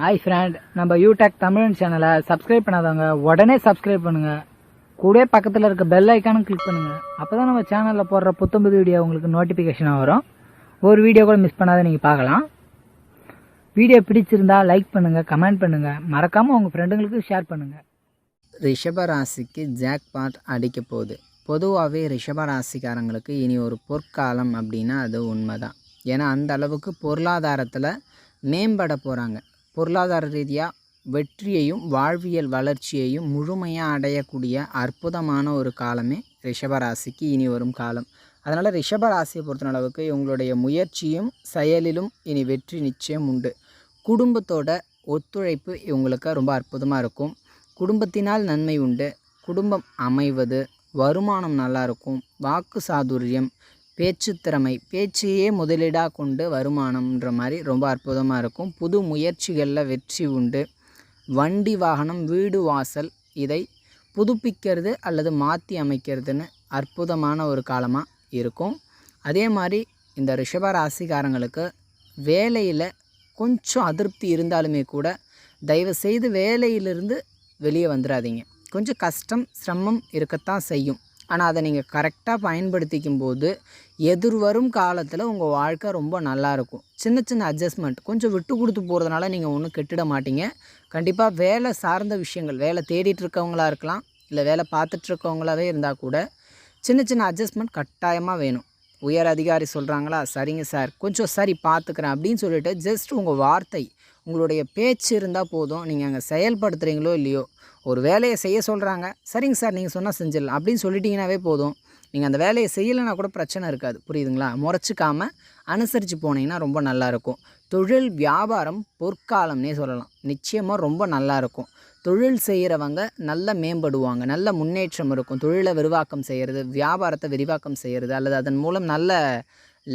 Hi friend நம்ம யூடெக் தமிழ் சேனலை subscribe பண்ணாதவங்க உடனே சப்ஸ்கிரைப் பண்ணுங்க. கூட பக்கத்தில் இருக்க பெல் ஐக்கானும் கிளிக் பண்ணுங்க. அப்பதான் நம்ம சேனலில் போடுற புத்தம்புது வீடியோ உங்களுக்கு நோட்டிஃபிகேஷனாக வரும். ஒரு வீடியோ கூட மிஸ் பண்ணாத நீங்கள் பார்க்கலாம். வீடியோ பிடிச்சிருந்தா லைக் பண்ணுங்க கமெண்ட் பண்ணுங்க. மறக்காம உங்க ஃப்ரெண்டுங்களுக்கு ஷேர் பண்ணுங்க. ரிஷப ராசிக்கு ஜாக்பாட் அடிக்க போகுது. பொதுவாகவே ரிஷப ராசிக்காரங்களுக்கு இனி ஒரு பொற்காலம் அப்படின்னா அது உண்மைதான். ஏன்னா அந்த அளவுக்கு பொருளாதாரத்தில் மேம்பட போகிறாங்க பொருளாதார ரீதியாக வெற்றியையும் வாழ்வியல் வளர்ச்சியையும் முழுமையாக அடையக்கூடிய அற்புதமான ஒரு காலமே ரிஷபராசிக்கு இனி வரும் காலம். அதனால் ரிஷபராசியை ராசியை பொறுத்த அளவுக்கு இவங்களுடைய முயற்சியும் செயலிலும் இனி வெற்றி நிச்சயம் உண்டு. குடும்பத்தோட ஒத்துழைப்பு இவங்களுக்கு ரொம்ப அற்புதமாக இருக்கும். குடும்பத்தினால் நன்மை உண்டு. குடும்பம் அமைவது வருமானம் நல்லா இருக்கும். வாக்கு சாதுரியம் பேச்சு திறமை பேச்சையே முதலீடாக கொண்டு வருமானம்ன்ற மாதிரி ரொம்ப அற்புதமாக இருக்கும். புது முயற்சிகளில் வெற்றி உண்டு. வண்டி வாகனம் வீடு வாசல் இதை புதுப்பிக்கிறது அல்லது மாற்றி அமைக்கிறதுன்னு அற்புதமான ஒரு காலமாக இருக்கும். அதே மாதிரி இந்த ரிஷப ராசிக்காரங்களுக்கு வேலையில் கொஞ்சம் அதிருப்தி இருந்தாலுமே கூட தயவு செய்து வேலையிலிருந்து வெளியே வந்துடாதீங்க கொஞ்சம் கஷ்டம் சிரமம் இருக்கத்தான் செய்யும். ஆனால் அதை நீங்கள் கரெக்டாக பயன்படுத்திக்கும் போது எதிர்வரும் காலத்தில் உங்கள் வாழ்க்கை ரொம்ப நல்லா இருக்கும். சின்ன சின்ன அட்ஜஸ்ட்மெண்ட் கொஞ்சம் விட்டு கொடுத்து போகிறதுனால நீங்கள் ஒன்றும் கெட்டிட மாட்டீங்க. கண்டிப்பாக வேலை சார்ந்த விஷயங்கள் வேலை தேடிட்டுருக்கவங்களாக இருக்கலாம் இல்லை வேலை பார்த்துட்ருக்கவங்களாவே இருந்தால் கூட சின்ன சின்ன அட்ஜஸ்ட்மெண்ட் கட்டாயமாக வேணும். உயர் அதிகாரி சொல்கிறாங்களா சரிங்க சார். கொஞ்சம் சரி பார்த்துக்கிறேன் அப்படின்னு சொல்லிட்டு ஜஸ்ட் உங்கள் வார்த்தை உங்களுடைய பேச்சு இருந்தால் போதும். நீங்கள் அங்கே செயல்படுத்துகிறீங்களோ இல்லையோ ஒரு வேலையை செய்ய சொல்கிறாங்க சரிங்க சார் நீங்கள் சொன்னால் செஞ்சிடலாம். அப்படின்னு சொல்லிட்டீங்கன்னாவே போதும். நீங்கள் அந்த வேலையை செய்யலைன்னா கூட பிரச்சனை இருக்காது. புரியுதுங்களா? முறைச்சிக்காமல் அனுசரித்து போனீங்கன்னா ரொம்ப நல்லாயிருக்கும் தொழில் வியாபாரம் பொற்காலம்னே சொல்லலாம். நிச்சயமாக ரொம்ப நல்லாயிருக்கும் தொழில் செய்கிறவங்க நல்ல மேம்படுவாங்க. நல்ல முன்னேற்றம் இருக்கும். தொழிலை விரிவாக்கம் செய்கிறது வியாபாரத்தை விரிவாக்கம் செய்கிறது அல்லது அதன் மூலம் நல்ல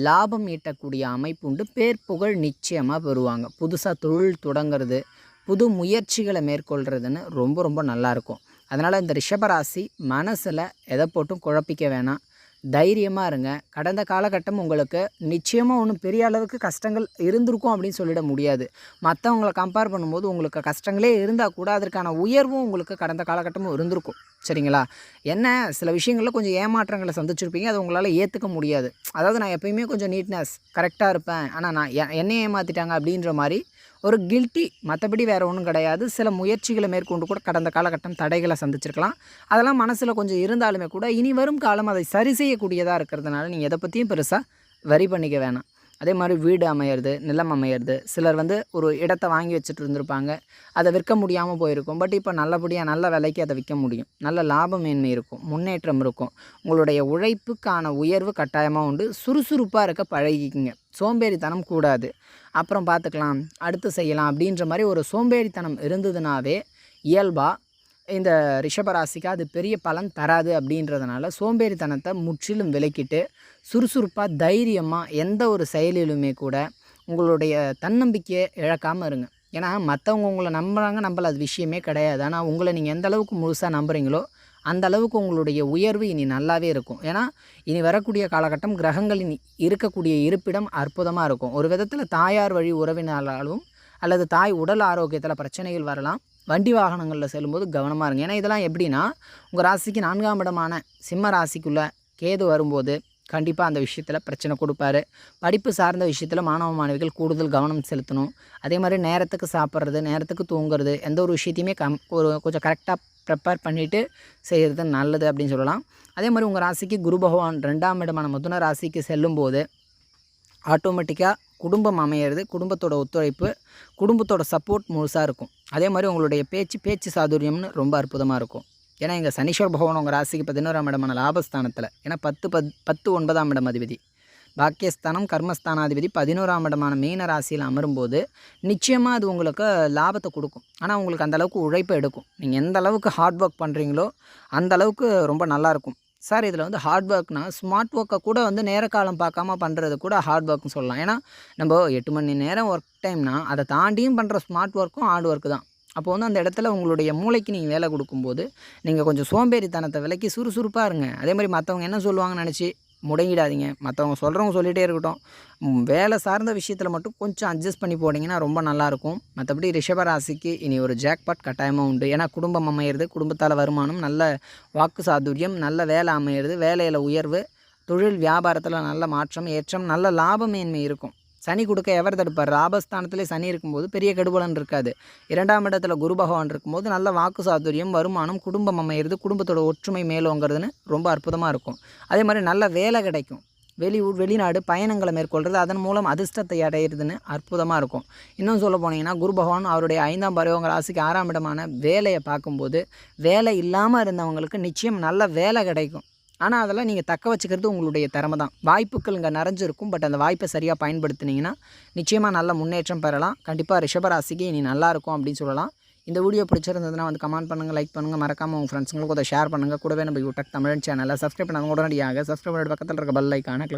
லாபம் ஈட்டக்கூடிய அமைப்பு உண்டு. பேர் புகழ் நிச்சயமாக பெறுவாங்க. புதுசாக தொழில் தொடங்குறது புது முயற்சிகளை மேற்கொள்கிறதுன்னு ரொம்ப ரொம்ப நல்லாயிருக்கும் அதனால் இந்த ரிஷபராசி மனசில் எதை போட்டும் குழப்பிக்க வேணாம். தைரியமாக இருங்க. கடந்த காலகட்டம் உங்களுக்கு நிச்சயமாக ஒன்றும் பெரிய அளவுக்கு கஷ்டங்கள் இருந்திருக்கும் அப்படின்னு சொல்லிட முடியாது. மற்றவங்களை கம்பேர் பண்ணும்போது உங்களுக்கு கஷ்டங்களே இருந்தால் கூட அதற்கான உயர்வும் உங்களுக்கு கடந்த காலகட்டமும் இருந்திருக்கும். சரிங்களா? என்ன சில விஷயங்களில் கொஞ்சம் ஏமாற்றங்களை சந்திச்சிருப்பீங்க. அது உங்களால் ஏற்றுக்க முடியாது. அதாவது நான் எப்பயுமே கொஞ்சம் நீட்னஸ் கரெக்டாக இருப்பேன். ஆனால் நான் எ- என்னை ஏமாற்றிட்டாங்க அப்படின்ற மாதிரி ஒரு கில்ட்டி மற்றபடி வேறு ஒன்றும் கிடையாது. சில முயற்சிகளை மேற்கொண்டு கூட கடந்த காலகட்டம் தடைகளை சந்திச்சிருக்கலாம். அதெல்லாம் மனசில் கொஞ்சம் இருந்தாலுமே கூட இனி வரும் காலம் அதை சரி செய்யக்கூடியதாக இருக்கிறதுனால நீங்கள் எதை பற்றியும் பெருசாக வரி பண்ணிக்க வேணாம். அதே மாதிரி வீடு அமையிறது நிலம் அமையிறது சிலர் வந்து ஒரு இடத்த வாங்கி வச்சுட்டு இருந்திருப்பாங்க. அதை விற்க முடியாமல் போயிருக்கும். பட் இப்போ நல்லபடியாக நல்ல விலைக்கு அதை விற்க முடியும். நல்ல லாபமேன்மை இருக்கும். முன்னேற்றம் இருக்கும். உங்களுடைய உழைப்புக்கான உயர்வு கட்டாயமாக உண்டு. சுறுசுறுப்பாக இருக்க பழகிக்குங்க. சோம்பேறித்தனம் கூடாது. அப்புறம் பார்த்துக்கலாம். அடுத்து செய்யலாம் அப்படின்ற மாதிரி ஒரு சோம்பேறித்தனம் இருந்ததுனாவே இயல்பாக இந்த ரிஷபராசிக்கு அது பெரிய பலன் தராது அப்படின்றதுனால சோம்பேறித்தனத்தை முற்றிலும் விலக்கிட்டு சுறுசுறுப்பாக தைரியமாக எந்த ஒரு செயலிலுமே கூட உங்களுடைய தன்னம்பிக்கையை இழக்காமல் இருங்க. ஏன்னா மற்றவங்க உங்களை நம்புகிறாங்க நம்பல அது விஷயமே கிடையாது. ஆனால் உங்களை நீங்கள் எந்த அளவுக்கு முழுசாக நம்புறீங்களோ அந்த அளவுக்கு உங்களுடைய உயர்வு இனி நல்லாவே இருக்கும். ஏன்னா இனி வரக்கூடிய காலகட்டம் கிரகங்களின் இருக்கக்கூடிய இருப்பிடம் அற்புதமாக இருக்கும். ஒரு விதத்தில் தாயார் வழி உறவினாலும் அல்லது தாய் உடல் ஆரோக்கியத்தில் பிரச்சனைகள் வரலாம். வண்டி வாகனங்களில் செல்லும்போது கவனமாக இருங்க. ஏன்னா இதெல்லாம் எப்படின்னா உங்கள் ராசிக்கு நான்காம் இடமான சிம்ம ராசிக்குள்ளே கேது வரும்போது கண்டிப்பாக அந்த விஷயத்தில் பிரச்சனை கொடுப்பாரு. படிப்பு சார்ந்த விஷயத்தில் மாணவ மாணவிகள் கூடுதல் கவனம் செலுத்தணும். அதே மாதிரி நேரத்துக்கு சாப்பிட்றது நேரத்துக்கு தூங்குறது எந்த ஒரு விஷயத்தையுமே கம் ஒரு கொஞ்சம் கரெக்டாக ப்ரிப்பேர் பண்ணிவிட்டு செய்கிறது நல்லது அப்படின்னு சொல்லலாம். அதே மாதிரி உங்கள் ராசிக்கு குரு பகவான் ரெண்டாம் இடமான மிதுன ராசிக்கு செல்லும்போது ஆட்டோமேட்டிக்காக குடும்பம் அமையிறது குடும்பத்தோட ஒத்துழைப்பு குடும்பத்தோட சப்போர்ட் முழுசாக இருக்கும். அதே மாதிரி உங்களுடைய பேச்சு பேச்சு சாதுரியம்னு ரொம்ப அற்புதமாக இருக்கும். ஏன்னா இங்கே சனீஸ்வர பகவான் உங்கள் ராசிக்கு பதினோராம் இடமான லாபஸ்தானத்தில். ஏன்னா பத்து பத் பத்து ஒன்பதாம் இடம் அதிபதி. பாக்கியஸ்தானம் கர்மஸ்தானாதிபதி பதினோராம் இடமான மீன ராசியில் அமரும்போது நிச்சயமாக அது உங்களுக்கு லாபத்தை கொடுக்கும். ஆனால் உங்களுக்கு அந்தளவுக்கு உழைப்பை எடுக்கும். நீங்கள் எந்த அளவுக்கு ஹார்ட் ஒர்க் பண்ணுறீங்களோ அந்த அளவுக்கு ரொம்ப நல்லாயிருக்கும் சார் இதில் வந்து ஹார்ட் ஒர்க்னா ஸ்மார்ட் ஒர்க்கை கூட வந்து நேர காலம் பார்க்காம பண்ணுறது கூட ஹார்ட் ஒர்க்னு சொல்லலாம். ஏன்னா நம்ம எட்டு மணி நேரம் ஒர்க் டைம்னா அதை தாண்டியும் பண்ணுற ஸ்மார்ட் ஒர்க்கும் ஹார்ட் ஒர்க்கு தான். அப்போ வந்து அந்த இடத்துல உங்களுடைய மூளைக்கு நீங்கள் வேலை கொடுக்கும்போது நீங்கள் கொஞ்சம் சோம்பேறித்தனத்தை விலக்கி சுறுசுறுப்பாக இருங்க. அதே மாதிரி மற்றவங்க என்ன சொல்லுவாங்கன்னு நினச்சி முடங்கிடாதீங்க. மற்றவங்க சொல்கிறவங்க சொல்லிகிட்டே இருக்கட்டும். வேலை சார்ந்த விஷயத்தில் மட்டும் கொஞ்சம் அட்ஜஸ்ட் பண்ணி போனீங்கன்னா ரொம்ப நல்லாயிருக்கும். மற்றபடி ரிஷபராசிக்கு இனி ஒரு ஜாக்பாட் கட்டாயமாக உண்டு. ஏன்னா குடும்பம் அமையிறது குடும்பத்தால் வருமானம் நல்ல வாக்கு சாதுரியம் நல்ல வேலை அமையிறது வேலையில் உயர்வு தொழில் வியாபாரத்தில் நல்ல மாற்றம் ஏற்றம் நல்ல லாபமேன்மை இருக்கும். சனி கொடுக்க எவர் தடுப்பார்? ராபஸ்தானத்திலே சனி இருக்கும்போது பெரிய கெடுபலன் இருக்காது. இரண்டாம் இடத்துல குரு பகவான் இருக்கும்போது நல்ல வாக்கு சாதுரியம் வருமானம் குடும்பம் அமையிறது குடும்பத்தோட ஒற்றுமை மேலோங்கிறதுன்னு ரொம்ப அற்புதமாக இருக்கும். அதே மாதிரி நல்ல வேலை கிடைக்கும். வெளியூர் வெளிநாடு பயணங்களை மேற்கொள்கிறது அதன் மூலம் அதிர்ஷ்டத்தை அடையிறதுன்னு அற்புதமாக இருக்கும். இன்னும் சொல்ல போனீங்கன்னா குரு பகவான் அவருடைய ஐந்தாம் பருவங்க ராசிக்கு ஆறாம் இடமான வேலையை பார்க்கும்போது வேலை இல்லாமல் இருந்தவங்களுக்கு நிச்சயம் நல்ல வேலை கிடைக்கும். ஆனால் அதெல்லாம் நீங்கள் தக்க வச்சுக்கிறது உங்களுடைய திறமை தான். வாய்ப்புகள் இங்கே நிறைஞ்சிருக்கும். பட் அந்த வாய்ப்பை சரியாக பயன்படுத்தினீங்கன்னா நிச்சயமாக நல்ல முன்னேற்றம் பெறலாம். கண்டிப்பாக ரிஷபராசிக்கு இனி நல்லா இருக்கும் அப்படின்னு சொல்லலாம். இந்த வீடியோ பிடிச்சிருந்ததுன்னா வந்து கமெண்ட் பண்ணுங்கள் லைக் பண்ணுங்கள் மறக்காமல் உங்கள் ஃப்ரெண்ட்ஸுங்களுக்கு அதை ஷேர் பண்ணுங்கள் கூடவே நம்ம யூடியூப் தமிழ் சேனலை சப்ஸ்கிரைப் பண்ணாங்க உடனடியாக சப்ஸ்கிரைப் பண்ணி பக்கத்தில் இருக்க பெல் ஐக்கான கிளிக்